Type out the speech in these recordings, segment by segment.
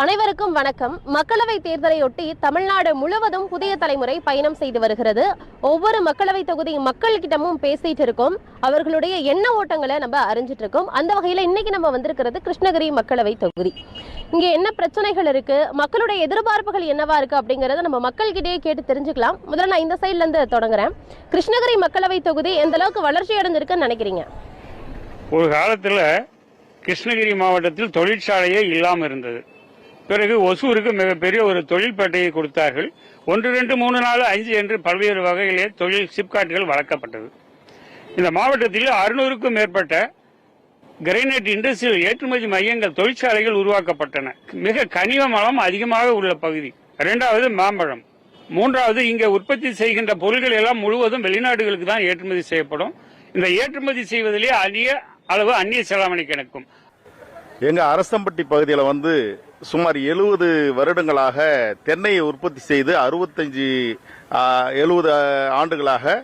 அனைவருக்கும் வணக்கம். மக்களவை தேர்தலையொட்டி தமிழ்நாடு முழுவதும் புதிய தலைமுறை பயணம் செய்து வருகிறது. ஒவ்வொரு மக்களவை தொகுதி மக்கள்கிட்டமும் பேசிட்டு இருக்கோம். அவர்களுடைய எண்ண ஓட்டங்களை நம்ம அறிஞ்சிட்டு இருக்கோம். அந்த வகையில இன்னைக்கு நம்ம வந்திருக்கிறது கிருஷ்ணகிரி மக்களவை தொகுதி. இங்க என்ன பிரச்சனைகள் இருக்கு? மக்களுடைய எதிர்பார்ப்புகள் என்னவா இருக்கு அப்படிங்கறத நம்ம மக்கள்கிட்டயே கேட்டு தெரிஞ்சுக்கலாம். முதல்ல நான் இந்த சைட்ல இருந்து தொடங்குறேன். கிருஷ்ணகிரி மக்களவை தொகுதி எந்த அளவுக்கு வளர்ச்சி அடைஞ்சிருக்குன்னு நினைக்கிறீங்க? ஒரு காலத்துல கிருஷ்ணகிரி மாவட்டத்தில் தொழிற்சாலையே இல்லாமல் இருந்தது. பிறகு ஒசூருக்கு மிகப்பெரிய ஒரு தொழில் பேட்டையை கொடுத்தார்கள். ஒன்று ரெண்டு மூணு நாலு அஞ்சு என்று பல்வேறு வகையிலே தொழில் சிப்காட்டுகள் வளர்க்கப்பட்டது. இந்த மாவட்டத்தில் அறுநூறுக்கும் மேற்பட்ட கிரைனைட் இண்டஸ்ட்ரியல் ஏற்றுமதி மையங்கள் தொழிற்சாலைகள் உருவாக்கப்பட்டன. மிக கனிம மலம் அதிகமாக உள்ள பகுதி. இரண்டாவது மாம்பழம். மூன்றாவது இங்கே உற்பத்தி செய்கின்ற பொருட்கள் எல்லாம் முழுவதும் வெளிநாடுகளுக்கு தான் ஏற்றுமதி செய்யப்படும். இந்த ஏற்றுமதி செய்வதிலே அதிக அளவு அந்நிய செலாவணி கிடைக்கும். எங்க அரசம்பட்டி பகுதியில் வந்து சுமார் எழுபது வருடங்களாக தென்னையை உற்பத்தி செய்து அறுபத்தஞ்சு எழுபது ஆண்டுகளாக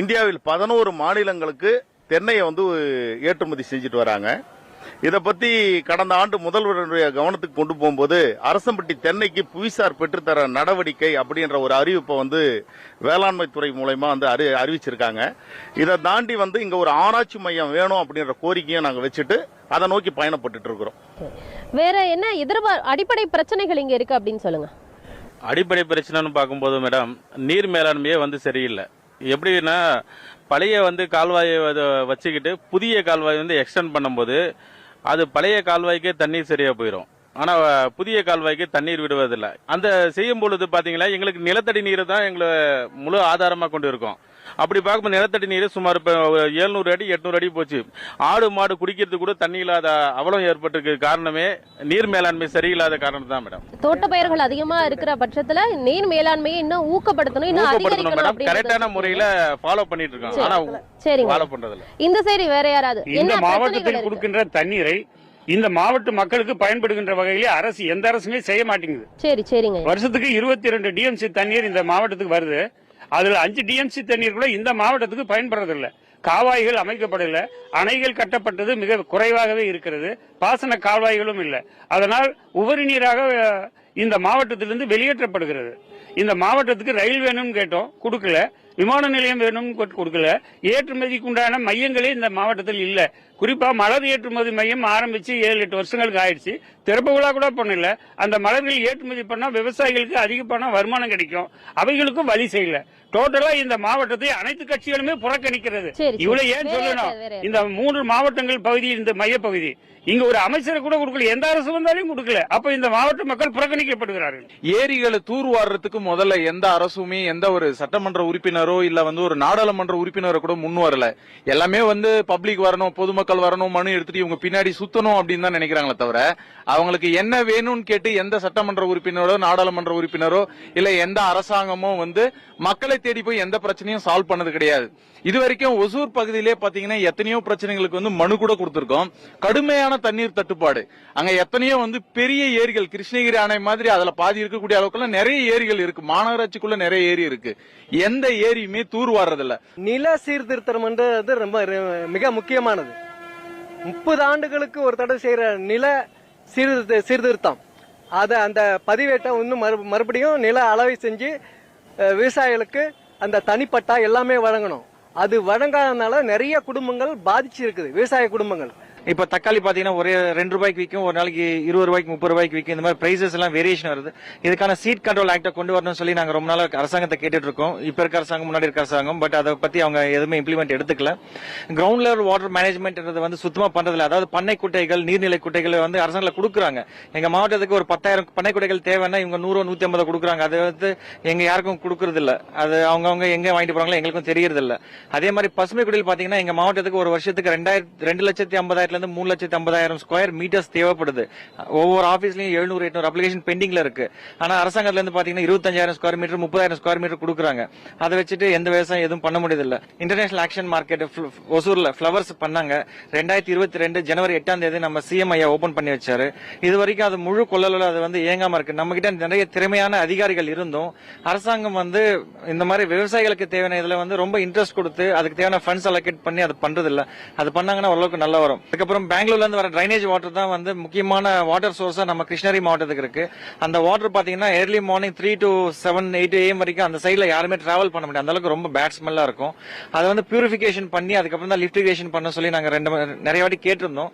இந்தியாவில் பதினோரு மாநிலங்களுக்கு தென்னையை வந்து ஏற்றுமதி செஞ்சுட்டு வராங்க. இதை பத்தி கடந்த ஆண்டு முதல்வருடைய கவனத்துக்கு கொண்டு போகும்போது அரசம்பட்டி தென்னைக்கு புவிசார் பெற்றுத்தர நடவடிக்கை அப்படின்ற ஒரு அறிவிப்பை வந்து வேளாண்மை துறை மூலயமா வந்து அறி அறிவிச்சிருக்காங்க. இதை தாண்டி வந்து இங்க ஒரு ஆராய்ச்சி மையம் வேணும் அப்படின்ற கோரிக்கையை நாங்க வச்சுட்டு அதை நோக்கி பயணப்பட்டுட்டு இருக்கிறோம் வேற என்ன எதிர்பார் அடிப்படை பிரச்சனைகள் இங்க இருக்கு அப்படின்னு சொல்லுங்க. அடிப்படை பிரச்சனைன்னு பார்க்கும்போது மேடம் நீர் மேலாண்மையே வந்து சரியில்லை. எப்படின்னா பழைய வந்து கால்வாயை வச்சுக்கிட்டு புதிய கால்வாய் வந்து எக்ஸ்டெண்ட் பண்ணும்போது அது பழைய கால்வாய்க்கே தண்ணீர் சரியா போயிடும் ஆனா புதிய கால்வாய்க்கு தண்ணீர் விடுவதில்லை. அந்த செய்யும் பொழுது பாத்தீங்கன்னா எங்களுக்கு நிலத்தடி நீர் தான் எங்களை முழு ஆதாரமா கொண்டு இருக்கோம். அப்படி பார்க்கும்போது நிலத்தடி நீர் சுமார் இப்போ எழுநூறு அடி எட்நூறு அடி போச்சு. ஆடு மாடு குடிக்கிறதுக்கு கூட தண்ணி இல்லாத அவலம் ஏற்பட்டிருக்கு. காரணமே நீர் மேலாண்மை சரியில்லாத காரணம் தான் மேடம். தோட்ட பயிர்கள் அதிகமா இருக்கிற பட்சத்துல நீர் மேலாண்மையை இன்னும் ஊக்கப்படுத்தணும் இன்னும் ஊக்கப்படுத்தணும் அதிகரிக்கணும் மேடம் கரெக்டான முறையில ஃபாலோ பண்ணிட்டு இருக்காங்க. ஆனா சரிங்க. ஃபாலோ பண்றதில்ல. இந்த சைடு வேற யாராவது? இந்த மாவட்டத்தில் கொடுக்கின்ற தண்ணீரை இந்த மாவட்ட மக்களுக்கு பயன்படுகின்ற வகையிலே அரசு எந்த அரசுமே செய்ய மாட்டேங்குது. சரி சரிங்க. வருஷத்துக்கு இருபத்தி ரெண்டு டிஎம்சி தண்ணீர் இந்த மாவட்டத்துக்கு வருது. அதுல அஞ்சு டிஎம்சி தண்ணீர் கூட இந்த மாவட்டத்துக்கு பயன்படுறதில்ல. காவாய்கள் அமைக்கப்படல. அணைகள் கட்டப்பட்டது மிக குறைவாகவே இருக்கிறது. பாசன கால்வாய்களும் இல்லை. அதனால் உபரி நீராக இந்த மாவட்டத்திலிருந்து வெளியேற்றப்படுகிறது. இந்த மாவட்டத்துக்கு ரயில் வேணும்னு கேட்டோம். கொடுக்கல. விமான நிலையம் வேணும்னு கொடுக்கல. ஏற்றுமதிக்கு உண்டான மையங்களே இந்த மாவட்டத்தில் இல்ல. குறிப்பா மலர் ஏற்றுமதி மையம் ஆரம்பிச்சு ஏழு எட்டு வருஷங்களுக்கு ஆயிடுச்சு. திறப்பு விழா கூட பண்ணல. அந்த மலர்கள் ஏற்றுமதி பண்ணா விவசாயிகளுக்கு அதிக பணம் வருமானம் கிடைக்கும். அவைகளுக்கும் வழி செய்யல. டோட்டலா இந்த மாவட்டத்தை அனைத்து கட்சிகளுமே புறக்கணிக்கிறது. இவ்வளவு ஏன் சொல்லணும்? இந்த மூன்று மாவட்டங்கள் பகுதி இந்த மையப்பகுதி. இங்க ஒரு அமைச்சரை கூட கொடுக்கல. எந்த அரசு வந்தாலும் கொடுக்கல. அப்ப இந்த மாவட்ட மக்கள் புறக்கணிக்கப்படுகிறார்கள். ஏரிகளை தூர்வாடுறதுக்கு முதல்ல எந்த அரசுமே எந்த ஒரு சட்டமன்ற உறுப்பினரோ இல்ல வந்து ஒரு நாடாளுமன்ற உறுப்பினரோ கூட முன் வரல. எல்லாமே வந்து பப்ளிக் வரணும் பொதுமக்கள் வரணும் மனு எடுத்துட்டு இவங்க பின்னாடி சுத்தணும் அப்படின்னு தான் நினைக்கிறாங்களே தவிர அவங்களுக்கு என்ன வேணும்னு கேட்டு எந்த சட்டமன்ற உறுப்பினரோ நாடாளுமன்ற உறுப்பினரோ இல்ல எந்த அரசாங்கமோ வந்து மக்களை தேடி போய் எந்த பிரச்சனையும் சால்வ் பண்ணது கிடையாது. இது வரைக்கும் ஒசூர் பகுதியிலே பாத்தீங்கன்னா எத்தனையோ பிரச்சனைகளுக்கு வந்து மனு கூட கொடுத்திருக்கோம். கடுமையான தண்ணீர் தட்டுப்பாடு. அங்க எத்தனையோ வந்து பெரிய ஏரிகள் கிருஷ்ணகிரி அணை மாதிரி அதுல பாதி இருக்கக்கூடிய அளவுக்குலாம் நிறைய ஏரிகள் இருக்கு. மாநகராட்சிக்குள்ள நிறைய ஏரி இருக்கு. எந்த ஏரியுமே தூர் வாடுறதில்ல நில சீர்திருத்தம்ன்றது ரொம்ப மிக முக்கியமானது. முப்பது ஆண்டுகளுக்கு ஒரு தடவை செய்யற நில சீர்திருத்த சீர்திருத்தம். அதை அந்த பதிவேட்டை இன்னும் மறு மறுபடியும் நில அளவை செஞ்சு விவசாயிகளுக்கு அந்த தனிப்பட்டா எல்லாமே வழங்கணும். அது வழங்காதனால நிறைய குடும்பங்கள் பாதிச்சு இருக்குது விவசாய குடும்பங்கள். இப்ப தக்காளி பாத்தீங்கன்னா ஒரே ரெண்டு ரூபாய்க்கு விற்கும் ஒரு நாளைக்கு இருபது ரூபாய்க்கு முப்பது ரூபாய்க்கு விற்கும் இந்த மாதிரி பிரைசஸ் எல்லாம் வேரியேஷன் வருது. இதுக்கான சீட் கண்ட்ரோல் ஆக்டை கொண்டு வரணும்னு சொல்லி நாங்க ரொம்ப நாள் அரசாங்கத்தை கேட்டுட்டு இருக்கோம். இப்ப இருக்க அரசாங்கம் முன்னாடி இருக்க அரசாங்கம் பட் அதை பத்தி அவங்க எதுவுமே இம்ப்ளிமெண்ட் எடுத்துக்கல. கிரவுண்ட் லெவல் வாட்டர் மேனேஜ்மெண்ட் வந்து சுத்தமா பண்றதில்ல. அதாவது பண்ணை குட்டைகள் நீர்நிலை குட்டைகள் வந்து அரசாங்கத்தில் கொடுக்குறாங்க. எங்க மாவட்டத்துக்கு ஒரு பத்தாயிரம் பண்ணை குட்டைகள் தேவைன்னா இவங்க நூறு நூத்தி ஐம்பது கொடுக்குறாங்க. அது வந்து எங்க யாருக்கும் கொடுக்கறது இல்ல அது அவங்கவுங்க எங்க வாங்கிட்டு போறாங்களோ எங்களுக்கும் தெரியறது இல்ல அதே மாதிரி பசுமை குடியில் பாத்தீங்கன்னா எங்க மாவட்டத்துக்கு ஒரு வருஷத்துக்கு ரெண்டாயிரத்தி ரெண்டு லட்சத்தி ஐம்பதாயிரத்துல இருந்து மூணு லட்சத்தி ஐம்பதாயிரம் ஸ்கொயர் மீட்டர்ஸ் தேவைப்படுது. ஒவ்வொரு ஆபீஸ்லயும் எழுநூறு எட்நூறு அப்ளிகேஷன் பெண்டிங்ல இருக்கு. ஆனா அரசாங்கத்துல இருந்து பாத்தீங்கன்னா இருபத்தஞ்சாயிரம் ஸ்கொயர் மீட்டர் முப்பதாயிரம் ஸ்கொயர் மீட்டர் கொடுக்குறாங்க. அதை வச்சுட்டு எந்த விவசாயம் எதுவும் பண்ண முடியல இன்டர்நேஷனல் ஆக்ஷன் மார்க்கெட் ஒசூர்ல ஃபிளவர்ஸ் பண்ணாங்க. ரெண்டாயிரத்தி இருபத்தி ரெண்டு ஜனவரி எட்டாம் தேதி நம்ம சிஎம் ஐயா ஓபன் பண்ணி வச்சாரு. இது வரைக்கும் அது முழு கொள்ளல அது வந்து இயங்காம இருக்கு. நம்ம கிட்ட நிறைய திறமையான அதிகாரிகள் இருந்தும் அரசாங்கம் வந்து இந்த மாதிரி விவசாயிகளுக்கு தேவையான இதுல வந்து ரொம்ப இன்ட்ரெஸ்ட் கொடுத்து அதுக்கு தேவையான ஃபண்ட்ஸ் அலோகேட் பண்ணி அது பண்றது இல்ல அது பண்ணாங்கன்னா ஓரளவுக்கு நல்லா வரும். அதுக்கப்புறம் பெங்களூர்ல இருந்து வர டிரைனேஜ் வாட்டர் தான் வந்து முக்கியமான வாட்டர் சோர்ஸா நம்ம கிருஷ்ணகிரி மாவட்டத்துக்கு இருக்கு. அந்த வாட்டர் பாத்தீங்கன்னா early morning three to seven eight AM வரைக்கும் அந்த சைட்ல யாருமே டிராவல் பண்ண முடியாது. அந்த அளவுக்கு ரொம்ப பேட் ஸ்மெல்லா இருக்கும். அதை வந்து பியூரிஃபிகேஷன் பண்ணி அதுக்கப்புறம் தான் லிஃப்டிகேஷன் பண்ண சொல்லி நாங்க ரெண்டு நிறைய வாட்டி கேட்டிருந்தோம்.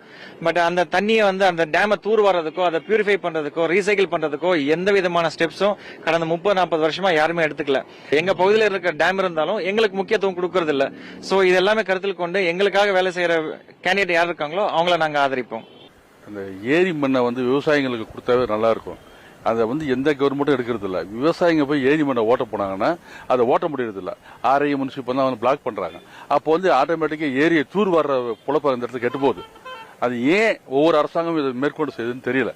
பட் அந்த தண்ணியை வந்து அந்த டேமை தூர் வர்றதுக்கோ அதை பியூரிஃபை பண்றதுக்கோ ரீசைக்கிள் பண்றதுக்கோ எந்த விதமான ஸ்டெப்ஸும் கடந்த முப்பது நாற்பது வருஷமா யாருமே எடுத்துக்கல. எங்க பகுதியில் இருக்க டேம் இருந்தாலும் எங்களுக்கு முக்கியத்துவம் கொடுக்கறது இல்ல சோ இது எல்லாமே கருத்தில் கொண்டு எங்களுக்காக வேலை செய்யற கேண்டிடேட் யார் இருக்காங்களோ அவங்கள நாங்கள் ஆதரிப்போம். அந்த ஏரி மண்ணை வந்து விவசாயிங்களுக்கு கொடுத்தாவே நல்லா இருக்கும் அதை வந்து எந்த கவர்மெண்ட்டும் எடுக்கிறது இல்லை விவசாயிங்க போய் ஏரி மண்ணை ஓட்ட போனாங்கன்னா அதை ஓட்ட முடியறது இல்ல ஆர்ஐ முனிசிபல் தான் வந்து பிளாக் பண்ணுறாங்க அப்போ வந்து ஆட்டோமேட்டிக்காக ஏரியை தூர் வர்ற புழப்பம் இந்த இடத்துல கெட்டு போகுது. அது ஏன் ஒவ்வொரு அரசாங்கமும் இதை மேற்கொண்டு செய்யுதுன்னு தெரியல.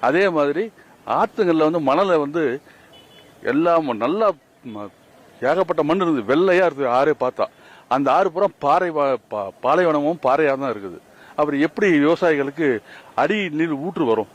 அதே மாதிரி ஆற்றுங்களில் வந்து மணலை வந்து எல்லாம் நல்லா ம- ஏகப்பட்ட மண் இருக்குது வெள்ளையாக இருக்குது ஆறே பார்த்தா. அந்த ஆறு புறம் பாறை பா- பாலைவனமும் பாறையாக தான் இருக்குது. அவர் எப்படி விவசாயிகளுக்கு அடி நீர் ஊற்று வரும்?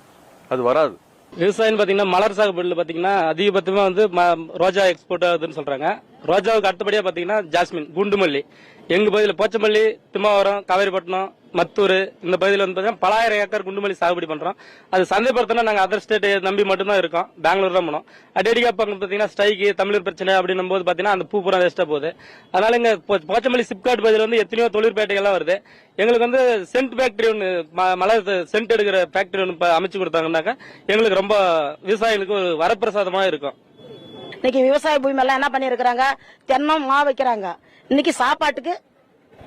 அது வராது. விவசாயம் பாத்தீங்கன்னா மலர் சாகுபடியில் பாத்தீங்கன்னா அதிகபட்சமா வந்து ம- ரோஜா எக்ஸ்போர்ட் ஆகுதுன்னு சொல்றாங்க. ரோஜாவுக்கு அடுத்தபடியா பாத்தீங்கன்னா ஜாஸ்மின் குண்டுமல்லி. எங்க பகுதியில் போச்சமல்லி திம்மாவரம் காவேரிப்பட்டினம் மத்தூர் இந்த பகுதியில் வந்து பார்த்தீங்கன்னா பலாயிரம் ஏக்கர் குண்டுமல்லி சாகுபடி பண்ணுறோம் அது சந்தைப்படுத்தினா நாங்கள் அதர் ஸ்டேட் நம்பி மட்டும்தான் இருக்கோம். பெங்களூர் தான் போனோம். அடிக்கடிக்கா இப்போ பார்த்தீங்கன்னா ஸ்ட்ரைக்கு தமிழர் பிரச்சனை அப்படின்னும் போது பார்த்தீங்கன்னா அந்த பூ பூரா வேஸ்டா போகுது. அதனால இங்கே போச்சமல்லி சிப்காட் பகுதியில் வந்து எத்தனையோ தொழிற்பேட்டைகள்லாம் வருது. எங்களுக்கு வந்து சென்ட் ஃபேக்டரி ஒன்று மலர் சென்ட் எடுக்கிற ஃபேக்டரி ஒன்று அமைச்சு கொடுத்தாங்கன்னாக்கா எங்களுக்கு ரொம்ப விவசாயிகளுக்கு ஒரு வரப்பிரசாதமாக இருக்கும். இன்னைக்கு விவசாய பூமி எல்லாம் என்ன பண்ணிருக்கிறாங்க தென்னம் மா வைக்கிறாங்க. இன்னைக்கு சாப்பாட்டுக்கு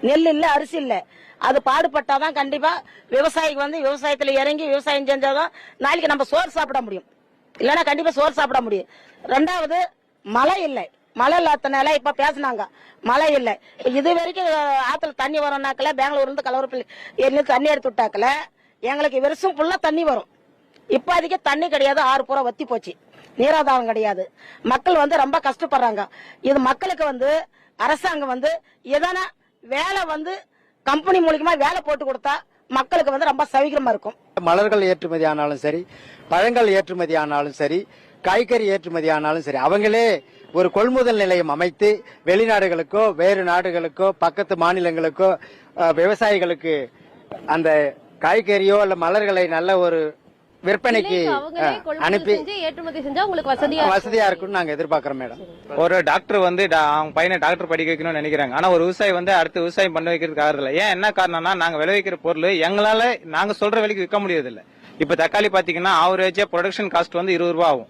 நெல் இல்லை அரிசி இல்லை. அது பாடுபட்டாதான் கண்டிப்பா விவசாயிக்கு வந்து விவசாயத்துல இறங்கி விவசாயம் செஞ்சாதான் நாளைக்கு நம்ம சோறு சாப்பிட முடியும். இல்லைன்னா கண்டிப்பா சோறு சாப்பிட முடியும். ரெண்டாவது மழை இல்லை. மழை இல்லாதனால இப்ப பேசினாங்க. மழை இல்லை. இது வரைக்கும் ஆத்துல தண்ணி வரும்னாக்கல பெங்களூர்ல இருந்து கலவரப்பள்ளி ஏரியில தண்ணி எடுத்து விட்டாக்கல. எங்களுக்கு வருஷம் ஃபுல்லா தண்ணி வரும். இப்போதைக்கு தண்ணி கிடையாது ஆறு பூரா வத்தி போச்சு. நீராதாரம் கிடையாது. மக்கள் வந்து ரொம்ப கஷ்டப்படுறாங்க. இது மக்களுக்கு வந்து அரசாங்கம் வந்து எதனா வேலை வந்து கம்பெனி மூலியமா வேலை போட்டு கொடுத்தா மக்களுக்கு வந்து ரொம்ப சௌகரியமா இருக்கும். மலர்கள் ஏற்றுமதி ஆனாலும் சரி பழங்கள் ஏற்றுமதி ஆனாலும் சரி காய்கறி ஏற்றுமதி ஆனாலும் சரி அவங்களே ஒரு கொள்முதல் நிலையம் அமைத்து வெளிநாடுகளுக்கோ வேறு நாடுகளுக்கோ பக்கத்து மாநிலங்களுக்கோ விவசாயிகளுக்கு அந்த காய்கறியோ அல்ல மலர்களை நல்ல ஒரு விற்பனைக்கு அனுப்பி ஏற்றுமதி செஞ்சா உங்களுக்கு வசதியா வசதியா இருக்கும்னு நாங்க எதிர்பார்க்கிறோம் மேடம். ஒரு டாக்டர் வந்து அவங்க பையனை டாக்டர் படிக்க வைக்கணும்னு நினைக்கிறாங்க. ஆனா ஒரு விவசாயி வந்து அடுத்து விவசாயம் பண்ண வைக்கிறதுக்கு ஆகுறதில்ல. ஏன் என்ன காரணம்னா நாங்க விளைவிக்கிற பொருள் எங்களால நாங்க சொல்ற விலைக்கு விற்க முடியறது இல்ல இப்ப தக்காளி பாத்தீங்கன்னா ஆவரேஜா ப்ரொடக்ஷன் காஸ்ட் வந்து இருபது ரூபா ஆகும்.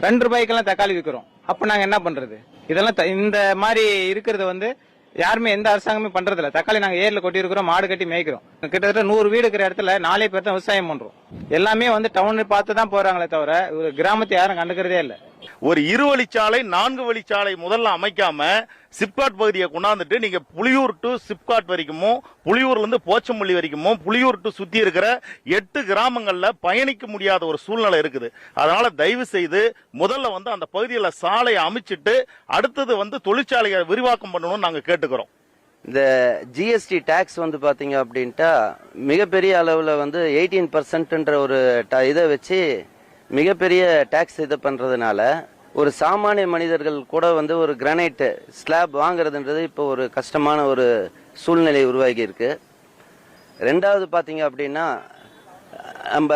ரெண்டு ரூபாய்க்கெல்லாம் தக்காளி விற்கிறோம் அப்ப நாங்க என்ன பண்றது? இதெல்லாம் த- இந்த மாதிரி இருக்கிறது வந்து யாருமே எந்த அரசாங்கமே பண்றது இல்ல தக்காளி நாங்க ஏர்ல கொட்டி இருக்கிறோம் மாடு கட்டி மேய்க்கிறோம். கிட்டத்தட்ட நூறு வீடு இருக்கிற இடத்துல நாலே பேர் தான் விவசாயம் பண்றோம். எல்லாமே வந்து டவுன் பார்த்து தான் போறாங்களே தவிர ஒரு கிராமத்தை யாரும் கண்டுக்கிறதே இல்லை. ஒரு இரு வழிச்சாலை நான்கு வழிச்சாலை முதல்ல அமைக்காம சிப்காட் பகுதியை கொண்டாந்துட்டு நீங்க புளியூர் டு சிப்காட் வரைக்குமோ புளியூர்ல இருந்து போச்சம்பள்ளி வரைக்குமோ புளியூர் டு சுத்தி இருக்கிற எட்டு கிராமங்கள்ல பயணிக்க முடியாத ஒரு சூழ்நிலை இருக்குது. அதனால தயவு செய்து முதல்ல வந்து அந்த பகுதியில் சாலையை அமைச்சிட்டு அடுத்தது வந்து தொழிற்சாலையை விரிவாக்கம் பண்ணணும்னு நாங்க கேட்டுக்கிறோம். இந்த ஜிஎஸ்டி டேக்ஸ் வந்து பாத்தீங்க அப்படின்ட்டா மிகப்பெரிய அளவில் வந்து எயிட்டீன் பர்சன்ட்ன்ற ஒரு ட- இதை வச்சு மிகப்பெரிய டேக்ஸ் இது பண்றதுனால ஒரு சாமானிய மனிதர்கள் கூட வந்து ஒரு கிரானைட்டு ஸ்லாப் வாங்குறதுன்றது இப்போ ஒரு கஷ்டமான ஒரு சூழ்நிலை உருவாகி இருக்கு ரெண்டாவது பாத்தீங்க அப்படின்னா நம்ம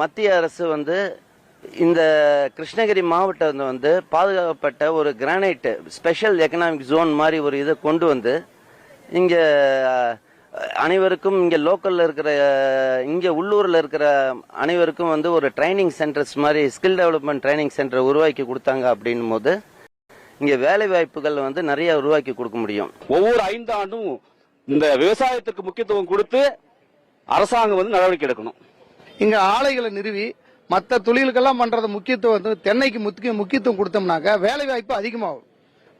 மத்திய அரசு வந்து இந்த கிருஷ்ணகிரி மாவட்டம் வந்து பாதுகாக்கப்பட்ட ஒரு கிரானைட்டு ஸ்பெஷல் எக்கனாமிக் ஜோன் மாதிரி ஒரு இதை கொண்டு வந்து இங்க அனைவருக்கும் இங்க லோக்கல்ல இருக்கிற இங்க உள்ளூர்ல இருக்கிற அனைவருக்கும் வந்து ஒரு ட்ரைனிங் சென்டர்ஸ் மாதிரி ஸ்கில் டெவலப்மெண்ட் ட்ரைனிங் சென்டர் உருவாக்கி கொடுத்தாங்க அப்படின்னும் போது இங்க வேலை வாய்ப்புகள் வந்து நிறைய உருவாக்கி கொடுக்க முடியும். ஒவ்வொரு ஐந்து ஆண்டும் இந்த விவசாயத்திற்கு முக்கியத்துவம் கொடுத்து அரசாங்கம் வந்து நடவடிக்கை எடுக்கணும். இங்க ஆலைகளை நிறுவி மற்ற தொழிலுக்கெல்லாம் பண்றது முக்கியத்துவம் வந்து தென்னைக்கு முக்கிய முக்கியத்துவம் கொடுத்தோம்னாக்க வேலை வாய்ப்பு அதிகமாகும்.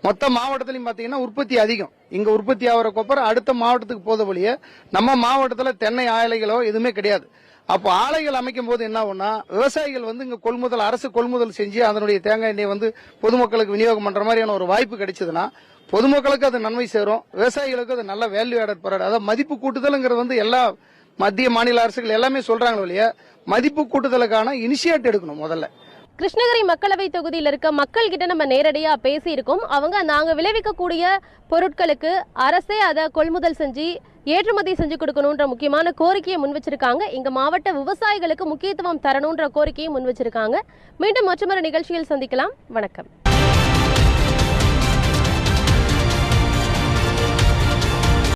மொத்த மாவட்டத்திலையும் பாத்தீங்கன்னா உற்பத்தி அதிகம். இங்க உற்பத்தி ஆகிற கொப்பரை அடுத்த மாவட்டத்துக்கு போத வழிய நம்ம மாவட்டத்தில் தென்னை ஆலைகளோ எதுவுமே கிடையாது. அப்போ ஆலைகள் அமைக்கும் போது என்ன விவசாயிகள் வந்து இங்க கொள்முதல் அரசு கொள்முதல் செஞ்சு அதனுடைய தேங்காய் எண்ணெய் வந்து பொதுமக்களுக்கு விநியோகம் பண்ற மாதிரியான ஒரு வாய்ப்பு கிடைச்சதுன்னா பொதுமக்களுக்கு அது நன்மை சேரும் விவசாயிகளுக்கு அது நல்ல வேல்யூ ஆடட் ப்ராடக்ட் அதாவது மதிப்பு கூட்டுதல்ங்கிறது வந்து எல்லா மத்திய மாநில அரசுகள் எல்லாமே சொல்றாங்க இல்லையா மதிப்பு கூட்டுதலுக்கான இனிஷியேட் எடுக்கணும் முதல்ல. கிருஷ்ணகிரி மக்களவை தொகுதியில் இருக்க மக்கள் கிட்ட நம்ம நேரடியா பேசியிருக்கோம். அவங்க நாங்க விளைவிக்கக்கூடிய பொருட்களுக்கு அரசே அதை கொள்முதல் செஞ்சு ஏற்றுமதி செஞ்சு கொடுக்கணுன்ற முக்கியமான கோரிக்கையை முன் வச்சிருக்காங்க இங்க மாவட்ட விவசாயிகளுக்கு முக்கியத்துவம் தரணுன்ற கோரிக்கையை முன் வச்சிருக்காங்க மீண்டும் மற்றொரு நிகழ்ச்சியில் சந்திக்கலாம். வணக்கம்.